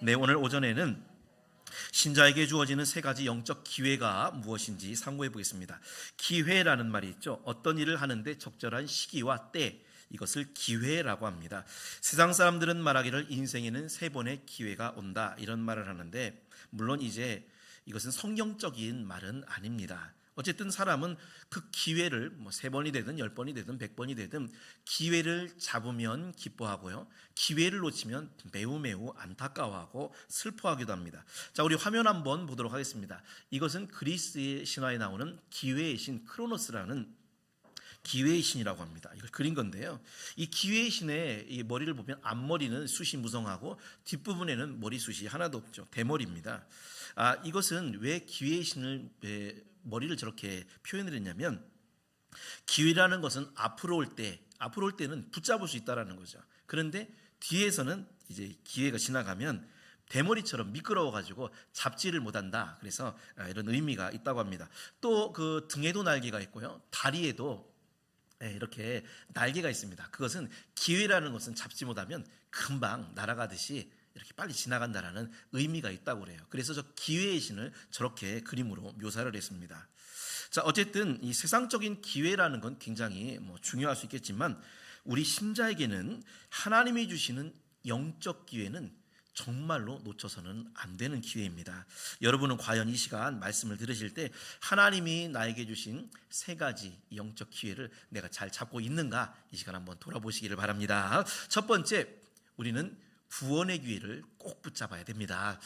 네, 오늘 오전에는 신자에게 주어지는 세 가지 영적 기회가 무엇인지 상고해 보겠습니다. 기회라는 말이 있죠. 어떤 일을 하는데 적절한 시기와 때 이것을 기회라고 합니다. 세상 사람들은 말하기를 인생에는 세 번의 기회가 온다 이런 말을 하는데 물론 이제 이것은 성경적인 말은 아닙니다. 어쨌든 사람은 그 기회를 뭐 세 번이 되든 열 번이 되든 백 번이 되든 기회를 잡으면 기뻐하고요. 기회를 놓치면 매우 매우 안타까워하고 슬퍼하기도 합니다. 자, 우리 화면 한번 보도록 하겠습니다. 이것은 그리스의 신화에 나오는 기회의 신 크로노스라는 기회의 신이라고 합니다. 이걸 그린 건데요. 이 기회의 신의 이 머리를 보면 앞머리는 숱이 무성하고 뒷부분에는 머리숱이 하나도 없죠. 대머리입니다. 아, 이것은 왜 기회의 신을 왜 머리를 저렇게 표현을 했냐면 기회라는 것은 앞으로 올 때, 앞으로 올 때는 붙잡을 수 있다라는 거죠. 그런데 뒤에서는 이제 기회가 지나가면 대머리처럼 미끄러워 가지고 잡지를 못한다. 그래서 아, 이런 의미가 있다고 합니다. 또 그 등에도 날개가 있고요, 다리에도 네, 이렇게 날개가 있습니다. 그것은 기회라는 것은 잡지 못하면 금방 날아가듯이 이렇게 빨리 지나간다라는 의미가 있다고 그래요. 그래서 저 기회의 신을 저렇게 그림으로 묘사를 했습니다. 자, 어쨌든 이 세상적인 기회라는 건 굉장히 뭐 중요할 수 있겠지만 우리 신자에게는 하나님이 주시는 영적 기회는 정말로 놓쳐서는 안 되는 기회입니다. 여러분은 과연 이 시간 말씀을 들으실 때 하나님이 나에게 주신 세 가지 영적 기회를 내가 잘 잡고 있는가 이 시간 한번 돌아보시기를 바랍니다. 첫 번째, 우리는 구원의 기회를 꼭 붙잡아야 됩니다.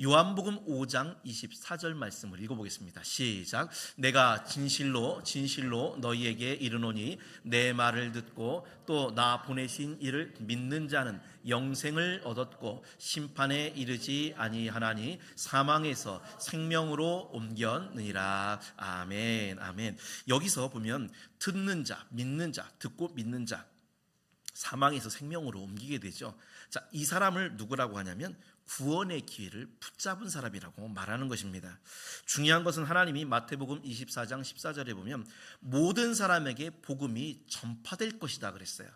요한복음 5장 24절 말씀을 읽어보겠습니다. 시작. 내가 진실로 진실로 너희에게 이르노니 내 말을 듣고 또 나 보내신 이를 믿는 자는 영생을 얻었고 심판에 이르지 아니하나니 사망에서 생명으로 옮겼느니라. 아멘. 아멘. 여기서 보면 듣는 자, 믿는 자, 듣고 믿는 자 사망에서 생명으로 옮기게 되죠. 자, 이 사람을 누구라고 하냐면 구원의 기회를 붙잡은 사람이라고 말하는 것입니다. 중요한 것은 하나님이 마태복음 24장 14절에 보면 모든 사람에게 복음이 전파될 것이다 그랬어요.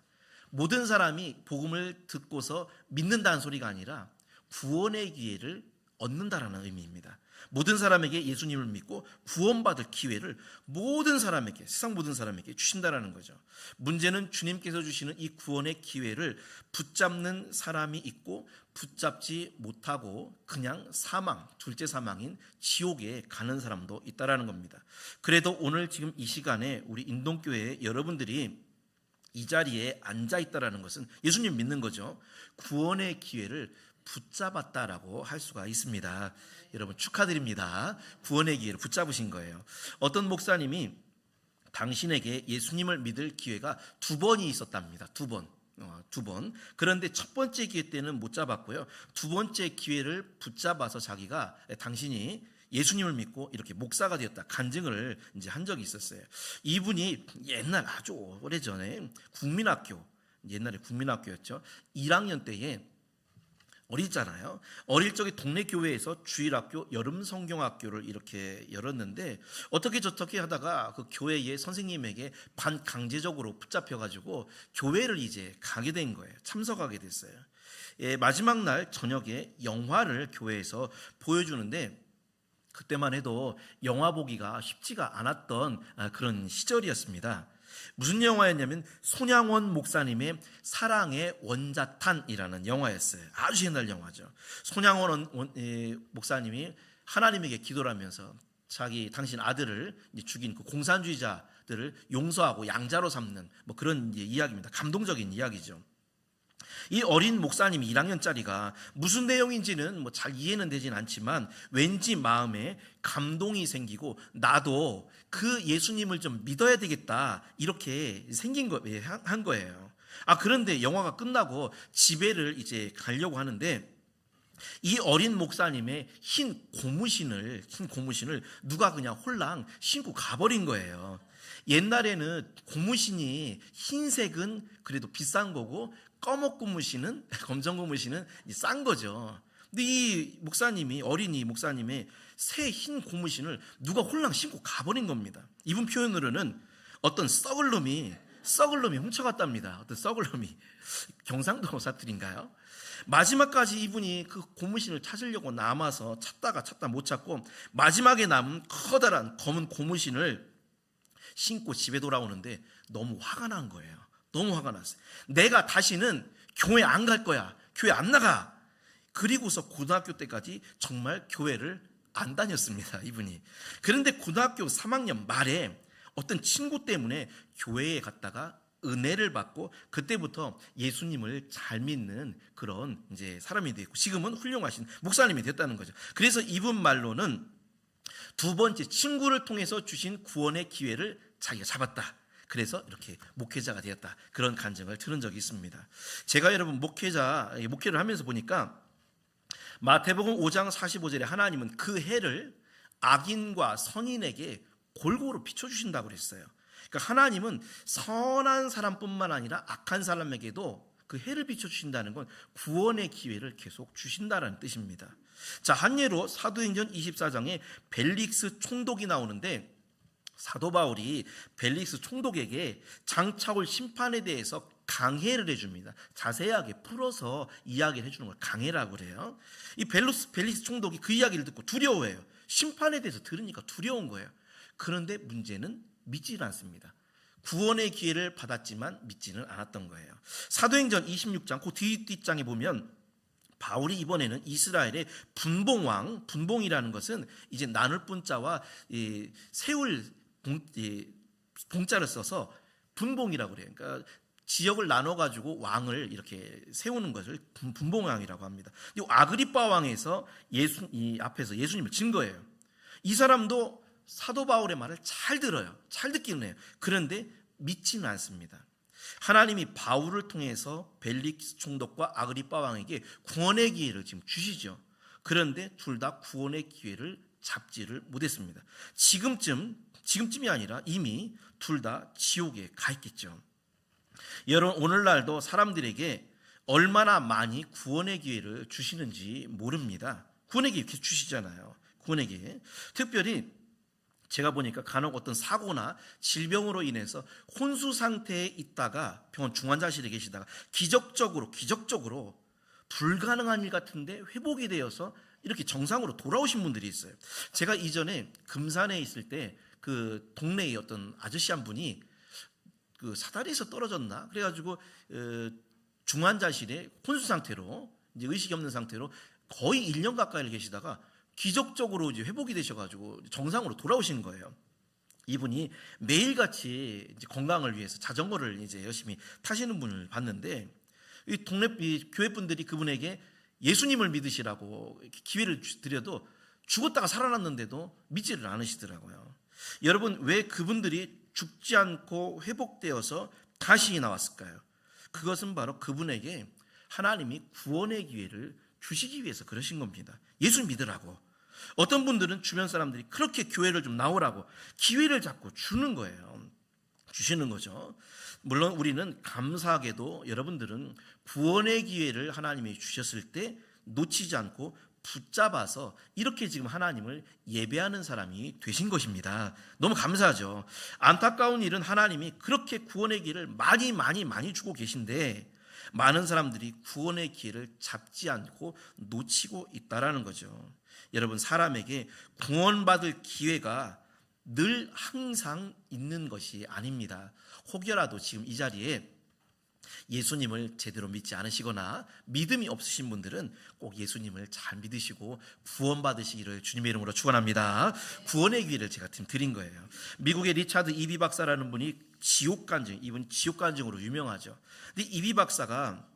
모든 사람이 복음을 듣고서 믿는다는 소리가 아니라 구원의 기회를 얻는다라는 의미입니다. 모든 사람에게 예수님을 믿고 구원받을 기회를 모든 사람에게 세상 모든 사람에게 주신다라는 거죠. 문제는 주님께서 주시는 이 구원의 기회를 붙잡는 사람이 있고 붙잡지 못하고 그냥 사망, 둘째 사망인 지옥에 가는 사람도 있다라는 겁니다. 그래도 오늘 지금 이 시간에 우리 인동교회 여러분들이 이 자리에 앉아 있다라는 것은 예수님 믿는 거죠. 구원의 기회를 붙잡았다라고 할 수가 있습니다. 여러분 축하드립니다. 구원의 기회를 붙잡으신 거예요. 어떤 목사님이 당신에게 예수님을 믿을 기회가 두 번이 있었답니다. 두 번. 어, 두 번. 그런데 첫 번째 기회 때는 못 잡았고요. 두 번째 기회를 붙잡아서 자기가 당신이 예수님을 믿고 이렇게 목사가 되었다 간증을 이제 한 적이 있었어요. 이분이 옛날 아주 오래 전에 국민학교 옛날에 국민학교였죠. 1학년 때에 어리잖아요. 어릴 적에 동네 교회에서 주일학교, 여름 성경학교를 이렇게 열었는데 어떻게 저떻게 하다가 그 교회의 선생님에게 반강제적으로 붙잡혀 가지고 교회를 이제 가게 된 거예요. 참석하게 됐어요. 예, 마지막 날 저녁에 영화를 교회에서 보여주는데 그때만 해도 영화 보기가 쉽지가 않았던 아, 그런 시절이었습니다. 무슨 영화였냐면 손양원 목사님의 사랑의 원자탄이라는 영화였어요. 아주 옛날 영화죠. 손양원 목사님이 하나님에게 기도를 하면서 자기 당신 아들을 죽인 그 공산주의자들을 용서하고 양자로 삼는 뭐 그런 이야기입니다. 감동적인 이야기죠. 이 어린 목사님 1학년짜리가 무슨 내용인지는 뭐 잘 이해는 되진 않지만 왠지 마음에 감동이 생기고 나도 그 예수님을 좀 믿어야 되겠다 이렇게 생긴 거, 예, 한 거예요. 아, 그런데 영화가 끝나고 집에를 이제 가려고 하는데 이 어린 목사님의 흰 고무신을, 흰 고무신을 누가 그냥 홀랑 신고 가버린 거예요. 옛날에는 고무신이 흰색은 그래도 비싼 거고 꺼먹 고무신은 검정 고무신은 싼 거죠. 근데 이 목사님이 어린이 목사님의 새 흰 고무신을 누가 홀랑 신고 가버린 겁니다. 이분 표현으로는 어떤 썩을 놈이 썩을 놈이 훔쳐갔답니다. 어떤 썩을 놈이 경상도 사투리인가요? 마지막까지 이분이 그 고무신을 찾으려고 남아서 찾다가 찾다 못 찾고 마지막에 남은 커다란 검은 고무신을 신고 집에 돌아오는데 너무 화가 난 거예요. 너무 화가 났어요. 내가 다시는 교회 안 갈 거야. 교회 안 나가. 그리고서 고등학교 때까지 정말 교회를 안 다녔습니다. 이분이. 그런데 고등학교 3학년 말에 어떤 친구 때문에 교회에 갔다가 은혜를 받고 그때부터 예수님을 잘 믿는 그런 이제 사람이 됐고 지금은 훌륭하신 목사님이 됐다는 거죠. 그래서 이분 말로는 두 번째 친구를 통해서 주신 구원의 기회를 자기가 잡았다. 그래서 이렇게 목회자가 되었다. 그런 간증을 들은 적이 있습니다. 제가 여러분 목회자 목회를 하면서 보니까 마태복음 5장 45절에 하나님은 그 해를 악인과 선인에게 골고루 비춰 주신다고 그랬어요. 그러니까 하나님은 선한 사람뿐만 아니라 악한 사람에게도 그 해를 비춰 주신다는 건 구원의 기회를 계속 주신다라는 뜻입니다. 자, 한 예로 사도행전 24장에 벨릭스 총독이 나오는데 사도 바울이 벨릭스 총독에게 장차올 심판에 대해서 강해를 해줍니다. 자세하게 풀어서 이야기를 해주는 걸 강해라고 그래요. 이 벨로스 벨릭스 총독이 그 이야기를 듣고 두려워해요. 심판에 대해서 들으니까 두려운 거예요. 그런데 문제는 믿지는 않습니다. 구원의 기회를 받았지만 믿지는 않았던 거예요. 사도행전 26장 그 뒷뒷장에 보면 바울이 이번에는 이스라엘의 분봉왕, 분봉이라는 것은 이제 나눌 분자와 세울 봉, 봉자를 써서 분봉이라고 그래요. 그러니까 지역을 나눠 가지고 왕을 이렇게 세우는 것을 분봉왕이라고 합니다. 이 아그리파 왕에서 예수 이 앞에서 예수님을 증거해요. 이 사람도 사도 바울의 말을 잘 들어요. 잘 듣기는 해요. 그런데 믿지는 않습니다. 하나님이 바울을 통해서 벨릭스 총독과 아그리파 왕에게 구원의 기회를 지금 주시죠. 그런데 둘 다 구원의 기회를 잡지를 못했습니다. 지금쯤 지금쯤이 아니라 이미 둘 다 지옥에 가 있겠죠. 여러분 오늘날도 사람들에게 얼마나 많이 구원의 기회를 주시는지 모릅니다. 구원의 기회 계속 주시잖아요. 구원의 기회. 특별히 제가 보니까 간혹 어떤 사고나 질병으로 인해서 혼수 상태에 있다가 병원 중환자실에 계시다가 기적적으로 기적적으로 불가능한 일 같은데 회복이 되어서 이렇게 정상으로 돌아오신 분들이 있어요. 제가 이전에 금산에 있을 때 그 동네의 어떤 아저씨 한 분이 그 사다리에서 떨어졌나 그래가지고 어, 중환자실에 혼수 상태로 이제 의식이 없는 상태로 거의 1년 가까이 계시다가 기적적으로 이제 회복이 되셔가지고 정상으로 돌아오신 거예요. 이분이 매일같이 건강을 위해서 자전거를 이제 열심히 타시는 분을 봤는데 이 동네 이 교회 분들이 그분에게 예수님을 믿으시라고 기회를 드려도 죽었다가 살아났는데도 믿지를 않으시더라고요. 여러분 왜 그분들이 죽지 않고 회복되어서 다시 나왔을까요? 그것은 바로 그분에게 하나님이 구원의 기회를 주시기 위해서 그러신 겁니다. 예수 믿으라고. 어떤 분들은 주변 사람들이 그렇게 교회를 좀 나오라고 기회를 자꾸 주는 거예요. 주시는 거죠. 물론 우리는 감사하게도 여러분들은 구원의 기회를 하나님이 주셨을 때 놓치지 않고 붙잡아서 이렇게 지금 하나님을 예배하는 사람이 되신 것입니다. 너무 감사하죠. 안타까운 일은 하나님이 그렇게 구원의 길을 많이 많이 많이 주고 계신데 많은 사람들이 구원의 기회를 잡지 않고 놓치고 있다라는 거죠. 여러분 사람에게 구원받을 기회가 늘 항상 있는 것이 아닙니다. 혹여라도 지금 이 자리에 예수님을 제대로 믿지 않으시거나 믿음이 없으신 분들은 꼭 예수님을 잘 믿으시고 구원받으시기를 주님의 이름으로 축원합니다. 구원의 기회를 제가 지금 드린 거예요. 미국의 리차드 이비 박사라는 분이 지옥 간증, 이분 지옥 간증으로 유명하죠. 근데 이비 박사가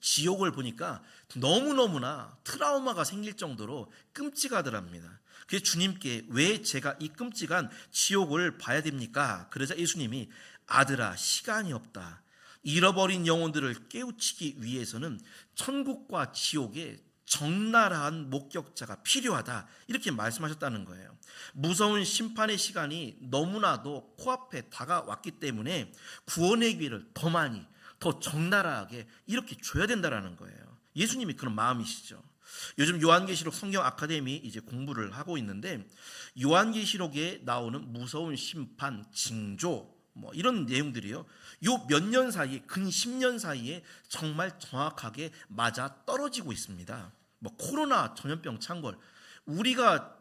지옥을 보니까 너무너무나 트라우마가 생길 정도로 끔찍하더랍니다. 그래서 주님께 왜 제가 이 끔찍한 지옥을 봐야 됩니까? 그러자 예수님이 아들아 시간이 없다. 잃어버린 영혼들을 깨우치기 위해서는 천국과 지옥에 적나라한 목격자가 필요하다. 이렇게 말씀하셨다는 거예요. 무서운 심판의 시간이 너무나도 코앞에 다가왔기 때문에 구원의 기회를 더 많이, 더 적나라하게 이렇게 줘야 된다라는 거예요. 예수님이 그런 마음이시죠. 요즘 요한계시록 성경 아카데미 이제 공부를 하고 있는데 요한계시록에 나오는 무서운 심판, 징조 뭐 이런 내용들이요. 요 몇 년 사이에 근 10년 사이에 정말 정확하게 맞아 떨어지고 있습니다. 뭐 코로나 전염병 창궐 우리가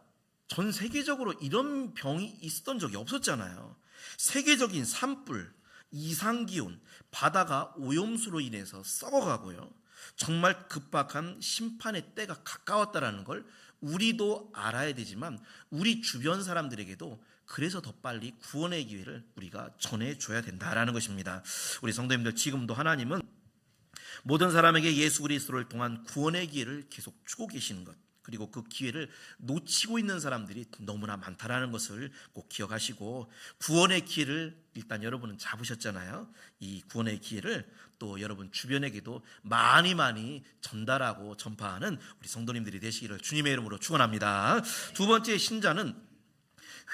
전 세계적으로 이런 병이 있었던 적이 없었잖아요. 세계적인 산불, 이상 기온, 바다가 오염수로 인해서 썩어가고요. 정말 급박한 심판의 때가 가까웠다라는 걸 우리도 알아야 되지만 우리 주변 사람들에게도 그래서 더 빨리 구원의 기회를 우리가 전해줘야 된다라는 것입니다. 우리 성도님들 지금도 하나님은 모든 사람에게 예수 그리스도를 통한 구원의 기회를 계속 주고 계시는 것. 그리고 그 기회를 놓치고 있는 사람들이 너무나 많다라는 것을 꼭 기억하시고 구원의 기회를 일단 여러분은 잡으셨잖아요. 이 구원의 기회를 또 여러분 주변에게도 많이 많이 전달하고 전파하는 우리 성도님들이 되시기를 주님의 이름으로 축원합니다. 두 번째 신자는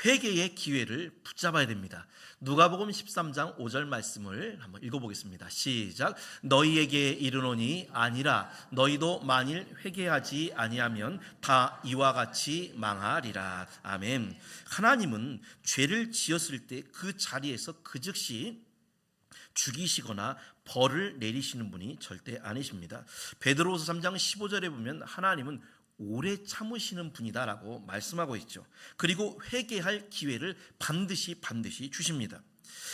회개의 기회를 붙잡아야 됩니다. 누가복음 13장 5절 말씀을 한번 읽어보겠습니다. 시작. 너희에게 이르노니 아니라 너희도 만일 회개하지 아니하면 다 이와 같이 망하리라. 아멘. 하나님은 죄를 지었을 때 그 자리에서 그 즉시 죽이시거나 벌을 내리시는 분이 절대 아니십니다. 베드로서 3장 15절에 보면 하나님은 오래 참으시는 분이다라고 말씀하고 있죠. 그리고 회개할 기회를 반드시 반드시 주십니다.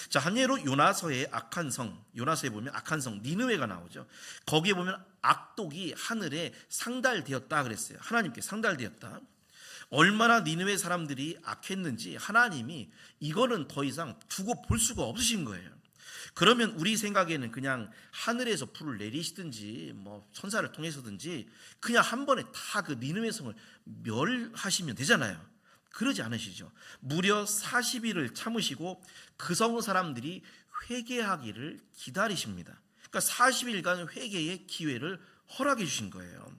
자, 한 예로 요나서의 악한 성, 요나서에 보면 악한 성 니느웨가 나오죠. 거기에 보면 악독이 하늘에 상달되었다 그랬어요. 하나님께 상달되었다. 얼마나 니느웨 사람들이 악했는지 하나님이 이거는 더 이상 두고 볼 수가 없으신 거예요. 그러면 우리 생각에는 그냥 하늘에서 불을 내리시든지 뭐 천사를 통해서든지 그냥 한 번에 다 그 니느웨 성을 멸하시면 되잖아요. 그러지 않으시죠. 무려 40일을 참으시고 그 성 사람들이 회개하기를 기다리십니다. 그러니까 40일간 회개의 기회를 허락해 주신 거예요.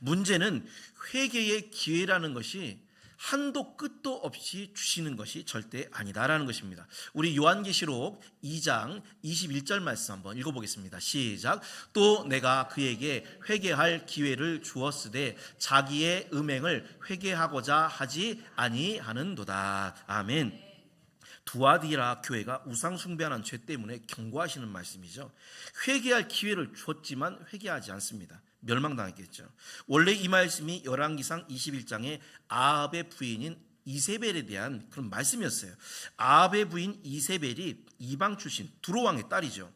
문제는 회개의 기회라는 것이 한도 끝도 없이 주시는 것이 절대 아니다라는 것입니다. 우리 요한계시록 2장 21절 말씀 한번 읽어보겠습니다. 시작. 또 내가 그에게 회개할 기회를 주었으되 자기의 음행을 회개하고자 하지 아니하는도다. 아멘. 두아디라 교회가 우상 숭배하는 죄 때문에 경고하시는 말씀이죠. 회개할 기회를 줬지만 회개하지 않습니다. 멸망당했겠죠. 원래 이 말씀이 열왕기상 21장에 아합의 부인인 이세벨에 대한 그런 말씀이었어요. 아합의 부인 이세벨이 이방 출신 두로왕의 딸이죠.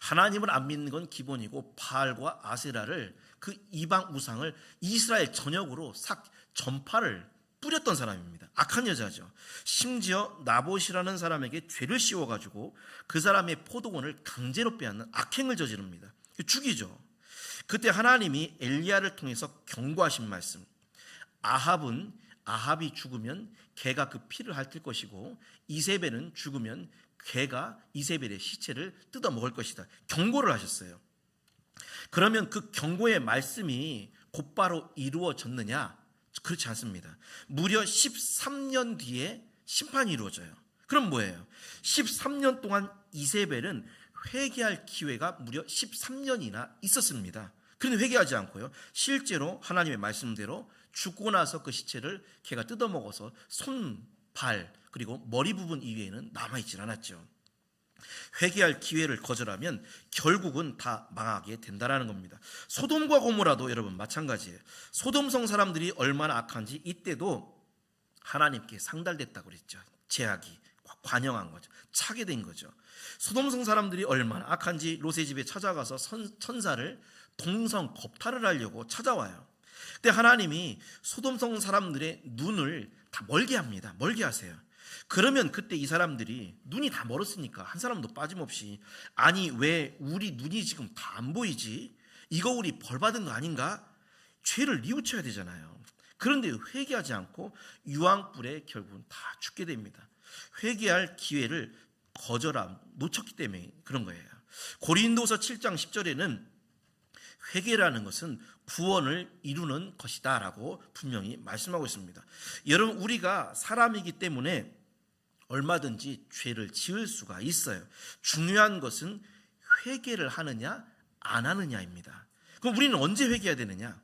하나님을 안 믿는 건 기본이고 바알과 아세라를 그 이방 우상을 이스라엘 전역으로 삭 전파를 뿌렸던 사람입니다. 악한 여자죠. 심지어 나봇이라는 사람에게 죄를 씌워가지고 그 사람의 포도원을 강제로 빼앗는 악행을 저지릅니다. 죽이죠. 그때 하나님이 엘리야를 통해서 경고하신 말씀. 아합은 아합이 죽으면 개가 그 피를 핥을 것이고 이세벨은 죽으면 개가 이세벨의 시체를 뜯어 먹을 것이다. 경고를 하셨어요. 그러면 그 경고의 말씀이 곧바로 이루어졌느냐? 그렇지 않습니다. 무려 13년 뒤에 심판이 이루어져요. 그럼 뭐예요? 13년 동안 이세벨은 회개할 기회가 무려 13년이나 있었습니다. 그런데 회개하지 않고요. 실제로 하나님의 말씀대로 죽고 나서 그 시체를 개가 뜯어먹어서 손, 발, 그리고 머리 부분 이외에는 남아있질 않았죠. 회개할 기회를 거절하면 결국은 다 망하게 된다라는 겁니다. 소돔과 고모라도 여러분 마찬가지예요. 소돔성 사람들이 얼마나 악한지 이때도 하나님께 상달됐다고 그랬죠. 제약이 관영한 거죠. 차게 된 거죠. 소돔성 사람들이 얼마나 악한지 롯의 집에 찾아가서 선, 천사를 동성 겁탈을 하려고 찾아와요. 근데 하나님이 소돔성 사람들의 눈을 다 멀게 합니다. 멀게 하세요. 그러면 그때 이 사람들이 눈이 다 멀었으니까 한 사람도 빠짐없이 아니 왜 우리 눈이 지금 다 안 보이지? 이거 우리 벌 받은 거 아닌가? 죄를 뉘우쳐야 되잖아요. 그런데 회개하지 않고 유황불에 결국은 다 죽게 됩니다. 회개할 기회를 거절함 놓쳤기 때문에 그런 거예요. 고린도서 7장 10절에는 회개라는 것은 구원을 이루는 것이다라고 분명히 말씀하고 있습니다. 여러분 우리가 사람이기 때문에 얼마든지 죄를 지을 수가 있어요. 중요한 것은 회개를 하느냐 안 하느냐입니다. 그럼 우리는 언제 회개해야 되느냐?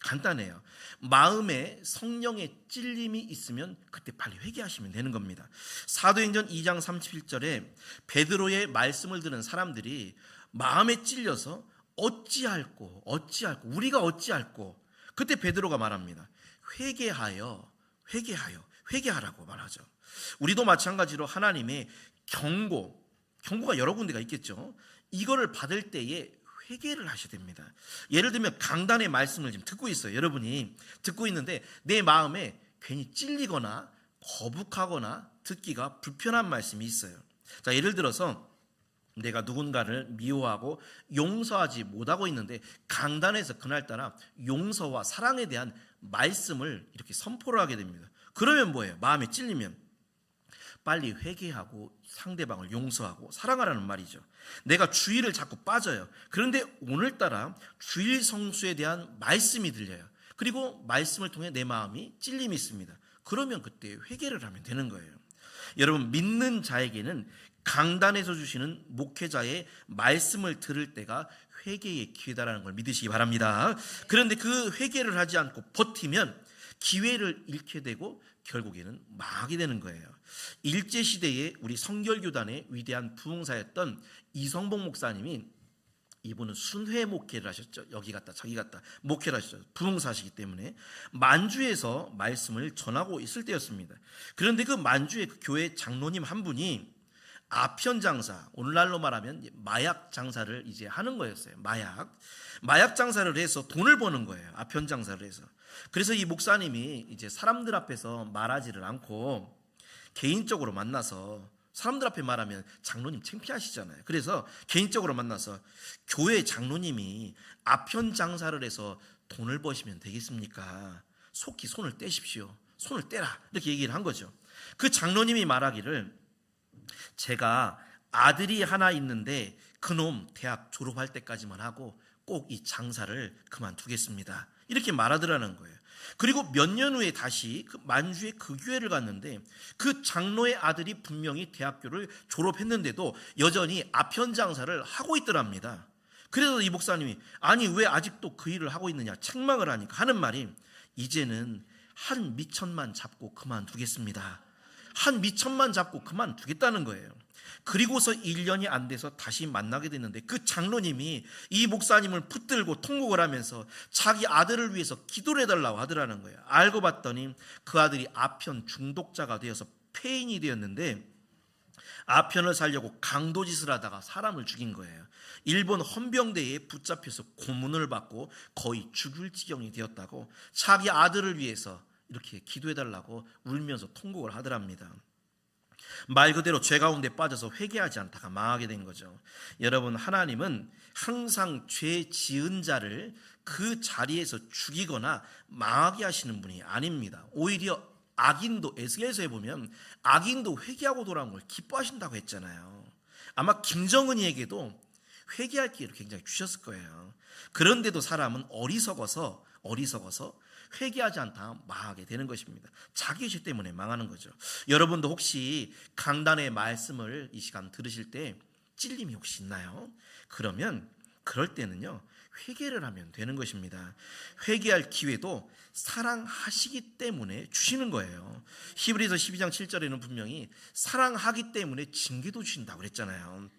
간단해요. 마음에 성령의 찔림이 있으면 그때 빨리 회개하시면 되는 겁니다. 사도행전 2장 37절에 베드로의 말씀을 들은 사람들이 마음에 찔려서 어찌할꼬 어찌할꼬 우리가 어찌할꼬 그때 베드로가 말합니다. 회개하여 회개하여 회개하라고 말하죠. 우리도 마찬가지로 하나님의 경고 경고가 여러 군데가 있겠죠. 이거를 받을 때에 회개를 하셔야 됩니다. 예를 들면 강단의 말씀을 지금 듣고 있어요. 여러분이 듣고 있는데 내 마음에 괜히 찔리거나 거북하거나 듣기가 불편한 말씀이 있어요. 자, 예를 들어서 내가 누군가를 미워하고 용서하지 못하고 있는데 강단에서 그날따라 용서와 사랑에 대한 말씀을 이렇게 선포를 하게 됩니다. 그러면 뭐예요? 마음에 찔리면 빨리 회개하고 상대방을 용서하고 사랑하라는 말이죠. 내가 주의를 자꾸 빠져요. 그런데 오늘따라 주일 성수에 대한 말씀이 들려요. 그리고 말씀을 통해 내 마음이 찔림이 있습니다. 그러면 그때 회개를 하면 되는 거예요. 여러분 믿는 자에게는 강단에서 주시는 목회자의 말씀을 들을 때가 회개의 기회다라는 걸 믿으시기 바랍니다. 그런데 그 회개를 하지 않고 버티면 기회를 잃게 되고 결국에는 망하게 되는 거예요. 일제 시대에 우리 성결교단의 위대한 부흥사였던 이성봉 목사님이 이분은 순회 목회를 하셨죠. 여기 갔다 저기 갔다 목회를 하셨죠. 부흥사시기 때문에 만주에서 말씀을 전하고 있을 때였습니다. 그런데 그 만주의 그 교회 장로님 한 분이 아편 장사, 오늘날로 말하면 마약 장사를 이제 하는 거였어요. 마약. 마약 장사를 해서 돈을 버는 거예요. 아편 장사를 해서. 그래서 이 목사님이 이제 사람들 앞에서 말하지를 않고 개인적으로 만나서 사람들 앞에 말하면 장로님 창피하시잖아요. 그래서 개인적으로 만나서 교회 장로님이 아편 장사를 해서 돈을 버시면 되겠습니까? 속히 손을 떼십시오. 손을 떼라. 이렇게 얘기를 한 거죠. 그 장로님이 말하기를 제가 아들이 하나 있는데 그놈 대학 졸업할 때까지만 하고 꼭 이 장사를 그만두겠습니다. 이렇게 말하더라는 거예요. 그리고 몇 년 후에 다시 그 만주의 그 교회를 갔는데 그 장로의 아들이 분명히 대학교를 졸업했는데도 여전히 아편 장사를 하고 있더랍니다. 그래서 이 목사님이 아니 왜 아직도 그 일을 하고 있느냐 책망을 하니까 하는 말이 이제는 한 미천만 잡고 그만두겠습니다. 한 미천만 잡고 그만두겠다는 거예요. 그리고서 1년이 안 돼서 다시 만나게 됐는데 그 장로님이 이 목사님을 붙들고 통곡을 하면서 자기 아들을 위해서 기도를 해달라고 하더라는 거예요. 알고 봤더니 그 아들이 아편 중독자가 되어서 폐인이 되었는데 아편을 살려고 강도짓을 하다가 사람을 죽인 거예요. 일본 헌병대에 붙잡혀서 고문을 받고 거의 죽을 지경이 되었다고 자기 아들을 위해서 이렇게 기도해달라고 울면서 통곡을 하더랍니다. 말 그대로 죄 가운데 빠져서 회개하지 않다가 망하게 된 거죠. 여러분, 하나님은 항상 죄 지은 자를 그 자리에서 죽이거나 망하게 하시는 분이 아닙니다. 오히려 악인도 에스겔서에 보면 악인도 회개하고 돌아온 걸 기뻐하신다고 했잖아요. 아마 김정은이에게도 회개할 기회를 굉장히 주셨을 거예요. 그런데도 사람은 어리석어서 어리석어서 회개하지 않다 망하게 되는 것입니다. 자기 죄 때문에 망하는 거죠. 여러분도 혹시 강단의 말씀을 이 시간 들으실 때 찔림이 혹시 있나요? 그러면 그럴 때는요. 회개를 하면 되는 것입니다. 회개할 기회도 사랑하시기 때문에 주시는 거예요. 히브리서 12장 7절에는 분명히 사랑하기 때문에 징계도 주신다고 그랬잖아요.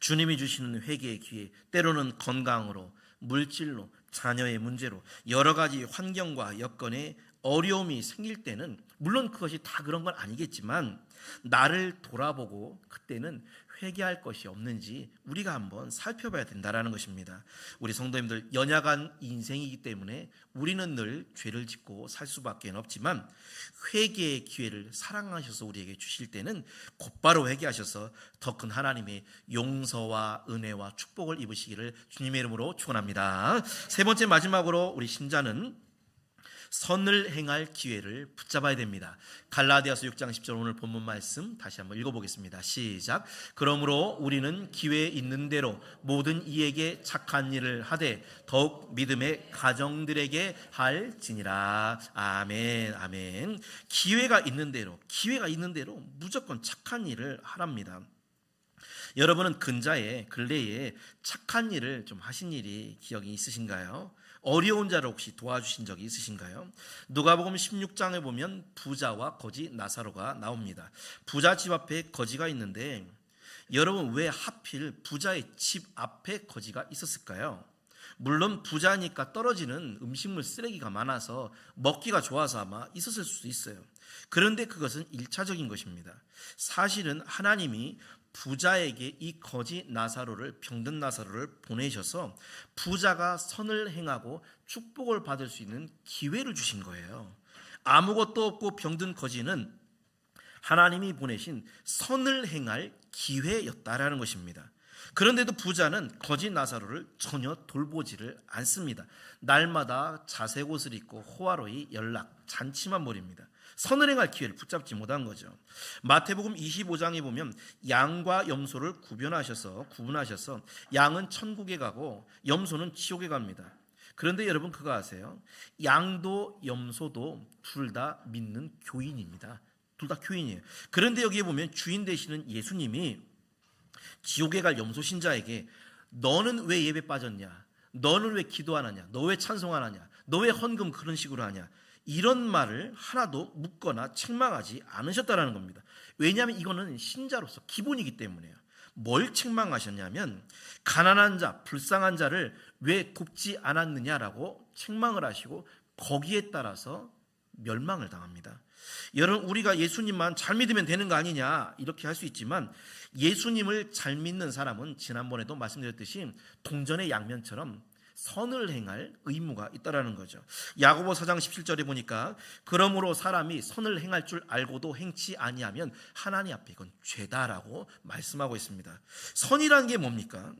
주님이 주시는 회개의 기회, 때로는 건강으로, 물질로, 자녀의 문제로 여러 가지 환경과 여건에 어려움이 생길 때는 물론 그것이 다 그런 건 아니겠지만 나를 돌아보고 그때는 회개할 것이 없는지 우리가 한번 살펴봐야 된다라는 것입니다. 우리 성도님들 연약한 인생이기 때문에 우리는 늘 죄를 짓고 살 수밖에 없지만 회개의 기회를 사랑하셔서 우리에게 주실 때는 곧바로 회개하셔서 더 큰 하나님의 용서와 은혜와 축복을 입으시기를 주님의 이름으로 축원합니다. 세 번째 마지막으로 우리 신자는 선을 행할 기회를 붙잡아야 됩니다. 갈라디아서 6장 10절 오늘 본문 말씀 다시 한번 읽어보겠습니다. 시작. 그러므로 우리는 기회 있는 대로 모든 이에게 착한 일을 하되 더욱 믿음의 가정들에게 할지니라. 아멘, 아멘. 기회가 있는 대로, 기회가 있는 대로 무조건 착한 일을 하랍니다. 여러분은 근자에 근래에 착한 일을 좀 하신 일이 기억이 있으신가요? 어려운 자를 혹시 도와주신 적이 있으신가요? 누가복음 16장에 보면 부자와 거지 나사로가 나옵니다. 부자 집 앞에 거지가 있는데 여러분 왜 하필 부자의 집 앞에 거지가 있었을까요? 물론 부자니까 떨어지는 음식물 쓰레기가 많아서 먹기가 좋아서 아마 있었을 수도 있어요. 그런데 그것은 일차적인 것입니다. 사실은 하나님이 부자에게 이 거지 나사로를 병든 나사로를 보내셔서 부자가 선을 행하고 축복을 받을 수 있는 기회를 주신 거예요. 아무것도 없고 병든 거지는 하나님이 보내신 선을 행할 기회였다라는 것입니다. 그런데도 부자는 거짓 나사로를 전혀 돌보지를 않습니다. 날마다 자색 옷을 입고 호화로이 연락, 잔치만 벌입니다. 선을 행할 기회를 붙잡지 못한 거죠. 마태복음 25장에 보면 양과 염소를 구별하셔서 구분하셔서 양은 천국에 가고 염소는 지옥에 갑니다. 그런데 여러분 그거 아세요? 양도 염소도 둘 다 믿는 교인입니다. 둘 다 교인이에요. 그런데 여기에 보면 주인 되시는 예수님이 지옥에 갈 염소 신자에게 너는 왜 예배 빠졌냐? 너는 왜 기도 안 하냐? 너 왜 찬송 안 하냐? 너 왜 헌금 그런 식으로 하냐? 이런 말을 하나도 묻거나 책망하지 않으셨다라는 겁니다. 왜냐하면 이거는 신자로서 기본이기 때문에요. 뭘 책망하셨냐면 가난한 자, 불쌍한 자를 왜 돕지 않았느냐라고 책망을 하시고 거기에 따라서 멸망을 당합니다. 여러분 우리가 예수님만 잘 믿으면 되는 거 아니냐 이렇게 할 수 있지만 예수님을 잘 믿는 사람은 지난번에도 말씀드렸듯이 동전의 양면처럼 선을 행할 의무가 있다라는 거죠. 야고보 4장 17절에 보니까 그러므로 사람이 선을 행할 줄 알고도 행치 아니하면 하나님 앞에 이건 죄다라고 말씀하고 있습니다. 선이라는 게 뭡니까?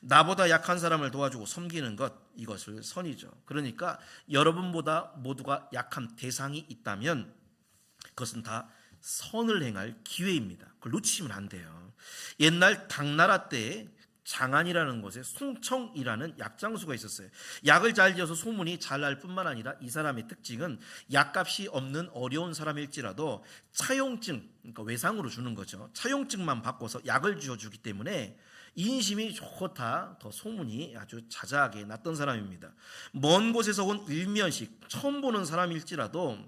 나보다 약한 사람을 도와주고 섬기는 것 이것을 선이죠. 그러니까 여러분보다 모두가 약한 대상이 있다면 그것은 다 선을 행할 기회입니다. 그걸 놓치면 안 돼요. 옛날 당나라 때 장안이라는 곳에 송청이라는 약장수가 있었어요. 약을 잘 지어서 소문이 잘 날 뿐만 아니라 이 사람의 특징은 약값이 없는 어려운 사람일지라도 차용증, 그러니까 외상으로 주는 거죠. 차용증만 바꿔서 약을 지어주기 때문에 인심이 좋다, 더 소문이 아주 자자하게 났던 사람입니다. 먼 곳에서 온 일면식, 처음 보는 사람일지라도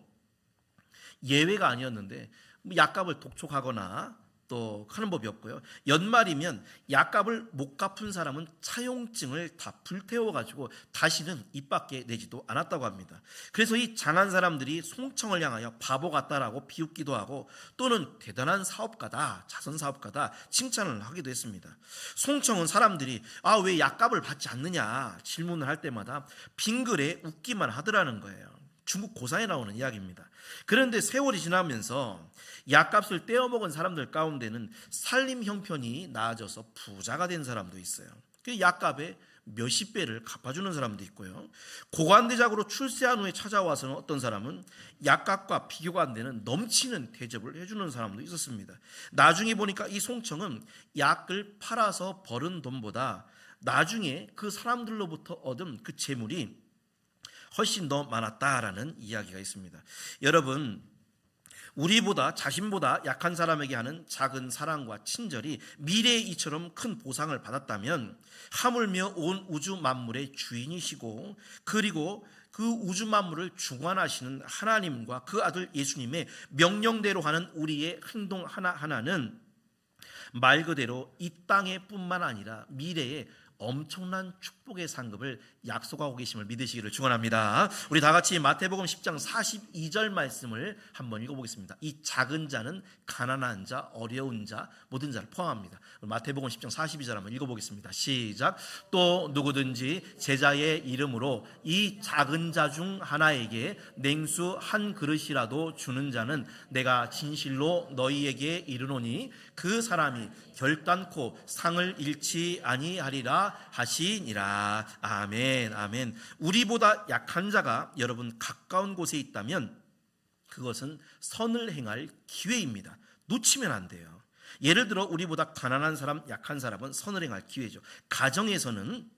예외가 아니었는데 뭐 약값을 독촉하거나 또 하는 법이 없고요. 연말이면 약값을 못 갚은 사람은 차용증을 다 불태워 가지고 다시는 입 밖에 내지도 않았다고 합니다. 그래서 이 장한 사람들이 송청을 향하여 바보 같다라고 비웃기도 하고 또는 대단한 사업가다, 자선 사업가다 칭찬을 하기도 했습니다. 송청은 사람들이 아 왜 약값을 받지 않느냐 질문을 할 때마다 빙글에 웃기만 하더라는 거예요. 중국 고사에 나오는 이야기입니다. 그런데 세월이 지나면서 약값을 떼어먹은 사람들 가운데는 살림 형편이 나아져서 부자가 된 사람도 있어요. 그 약값의 몇십 배를 갚아주는 사람도 있고요. 고관대작으로 출세한 후에 찾아와서는 어떤 사람은 약값과 비교가 안 되는 넘치는 대접을 해주는 사람도 있었습니다. 나중에 보니까 이 송청은 약을 팔아서 벌은 돈보다 나중에 그 사람들로부터 얻은 그 재물이 훨씬 더 많았다라는 이야기가 있습니다. 여러분, 우리보다 자신보다 약한 사람에게 하는 작은 사랑과 친절이 미래의 이처럼 큰 보상을 받았다면 하물며 온 우주 만물의 주인이시고 그리고 그 우주 만물을 중환하시는 하나님과 그 아들 예수님의 명령대로 하는 우리의 행동 하나하나는 말 그대로 이 땅에뿐만 아니라 미래에 엄청난 축 복의 상급을 약속하고 계심을 믿으시기를 축원합니다. 우리 다 같이 마태복음 10장 42절 말씀을 한번 읽어보겠습니다. 이 작은 자는 가난한 자, 어려운 자, 모든 자를 포함합니다. 마태복음 10장 42절 한번 읽어보겠습니다. 시작. 또 누구든지 제자의 이름으로 이 작은 자 중 하나에게 냉수 한 그릇이라도 주는 자는 내가 진실로 너희에게 이르노니 그 사람이 결단코 상을 잃지 아니하리라 하시니라. 아멘, 아멘. 우리보다 약한 자가 여러분 가까운 곳에 있다면 그것은 선을 행할 기회입니다. 놓치면 안 돼요. 예를 들어 우리보다 가난한 사람, 약한 사람은 선을 행할 기회죠. 가정에서는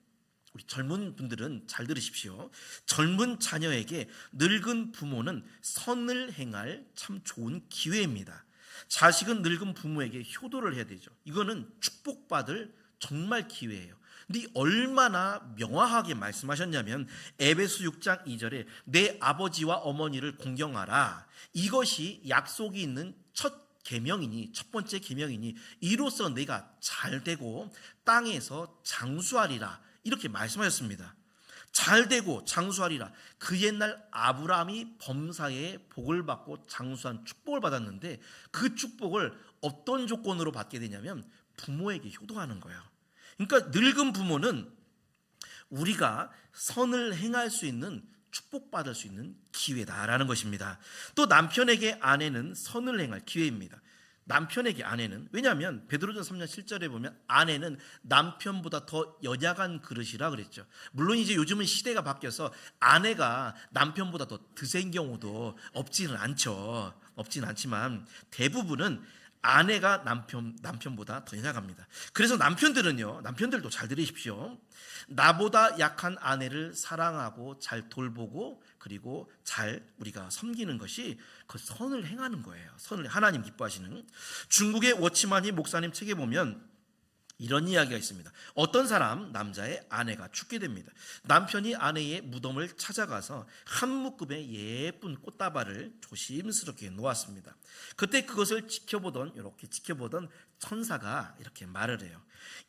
우리 젊은 분들은 잘 들으십시오. 젊은 자녀에게 늙은 부모는 선을 행할 참 좋은 기회입니다. 자식은 늙은 부모에게 효도를 해야 되죠. 이거는 축복받을 정말 기회예요. 근데 얼마나 명확하게 말씀하셨냐면 에베소 6장 2절에 내 아버지와 어머니를 공경하라. 이것이 약속이 있는 첫 계명이니 첫 번째 계명이니 이로써 내가 잘 되고 땅에서 장수하리라. 이렇게 말씀하셨습니다. 잘 되고 장수하리라. 그 옛날 아브라함이 범사에 복을 받고 장수한 축복을 받았는데 그 축복을 어떤 조건으로 받게 되냐면 부모에게 효도하는 거예요. 그러니까 늙은 부모는 우리가 선을 행할 수 있는 축복받을 수 있는 기회다라는 것입니다. 또 남편에게 아내는 선을 행할 기회입니다. 남편에게 아내는 왜냐하면 베드로전 3장 7절에 보면 아내는 남편보다 더 연약한 그릇이라 그랬죠. 물론 이제 요즘은 시대가 바뀌어서 아내가 남편보다 더 드센 경우도 없지는 않죠. 없지는 않지만 대부분은 아내가 남편 남편보다 더 연약합니다. 그래서 남편들은요, 남편들도 잘 들으십시오. 나보다 약한 아내를 사랑하고 잘 돌보고 그리고 잘 우리가 섬기는 것이 그 선을 행하는 거예요. 선을 하나님 기뻐하시는 중국의 워치마니 목사님 책에 보면 이런 이야기가 있습니다. 어떤 사람 남자의 아내가 죽게 됩니다. 남편이 아내의 무덤을 찾아가서 한 묶음의 예쁜 꽃다발을 조심스럽게 놓았습니다. 그때 그것을 지켜보던 이렇게 지켜보던 천사가 이렇게 말을 해요.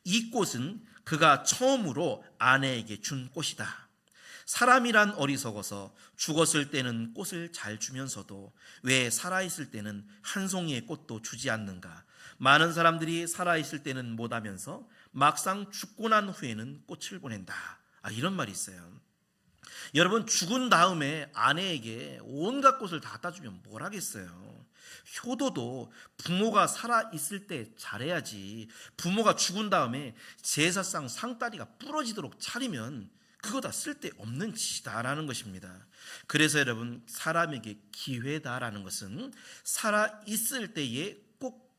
이 꽃은 그가 처음으로 아내에게 준 꽃이다. 사람이란 어리석어서 죽었을 때는 꽃을 잘 주면서도 왜 살아있을 때는 한 송이의 꽃도 주지 않는가? 많은 사람들이 살아있을 때는 못하면서 막상 죽고 난 후에는 꽃을 보낸다. 아, 이런 말이 있어요. 여러분, 죽은 다음에 아내에게 온갖 꽃을 다 따주면 뭘 하겠어요? 효도도 부모가 살아있을 때 잘해야지. 부모가 죽은 다음에 제사상 상다리가 부러지도록 차리면 그거 다 쓸데없는 짓이다라는 것입니다. 그래서 여러분, 사람에게 기회다라는 것은 살아있을 꼭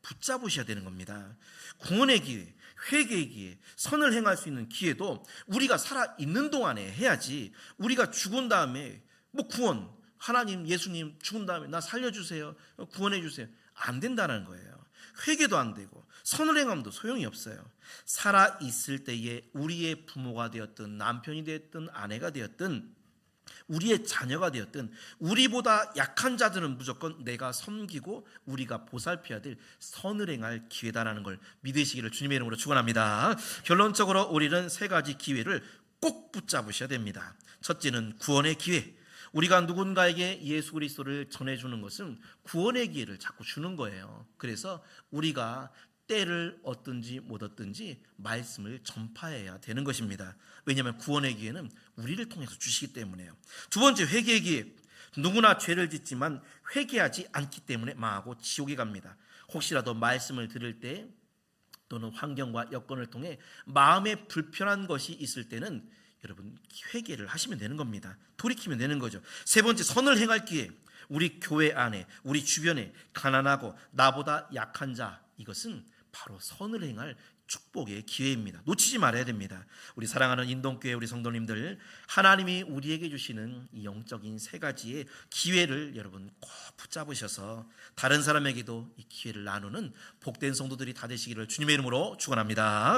붙잡으셔야 되는 겁니다. 구원의 기회, 회개의 기회, 선을 행할 수 있는 기회도 우리가 살아 있는 동안에 해야지 우리가 죽은 다음에 뭐 구원, 하나님, 예수님 죽은 다음에 나 살려주세요. 구원해 주세요. 안 된다는 거예요. 회개도 안 되고 선을 행함도 소용이 없어요. 살아 있을 때에 우리의 부모가 되었든 남편이 되었든 아내가 되었든 우리의 자녀가 되었든 우리보다 약한 자들은 무조건 내가 섬기고 우리가 보살펴야 될 선을 행할 기회다라는 걸 믿으시기를 주님의 이름으로 축원합니다. 결론적으로 우리는 세 가지 기회를 꼭 붙잡으셔야 됩니다. 첫째는 구원의 기회. 우리가 누군가에게 예수 그리스도를 전해주는 것은 구원의 기회를 자꾸 주는 거예요. 그래서 우리가 때를 얻든지 못 얻든지 말씀을 전파해야 되는 것입니다. 왜냐하면 구원의 기회는 우리를 통해서 주시기 때문에요. 두 번째 회개의 기회. 누구나 죄를 짓지만 회개하지 않기 때문에 망하고 지옥에 갑니다. 혹시라도 말씀을 들을 때 또는 환경과 여건을 통해 마음에 불편한 것이 있을 때는 여러분 회개를 하시면 되는 겁니다. 돌이키면 되는 거죠. 세 번째 선을 행할 기회. 우리 교회 안에 우리 주변에 가난하고 나보다 약한 자 이것은 바로 선을 행할 축복의 기회입니다. 놓치지 말아야 됩니다. 우리 사랑하는 인동교회 우리 성도님들 하나님이 우리에게 주시는 이 영적인 세 가지의 기회를 여러분 꼭 붙잡으셔서 다른 사람에게도 이 기회를 나누는 복된 성도들이 다 되시기를 주님의 이름으로 축원합니다.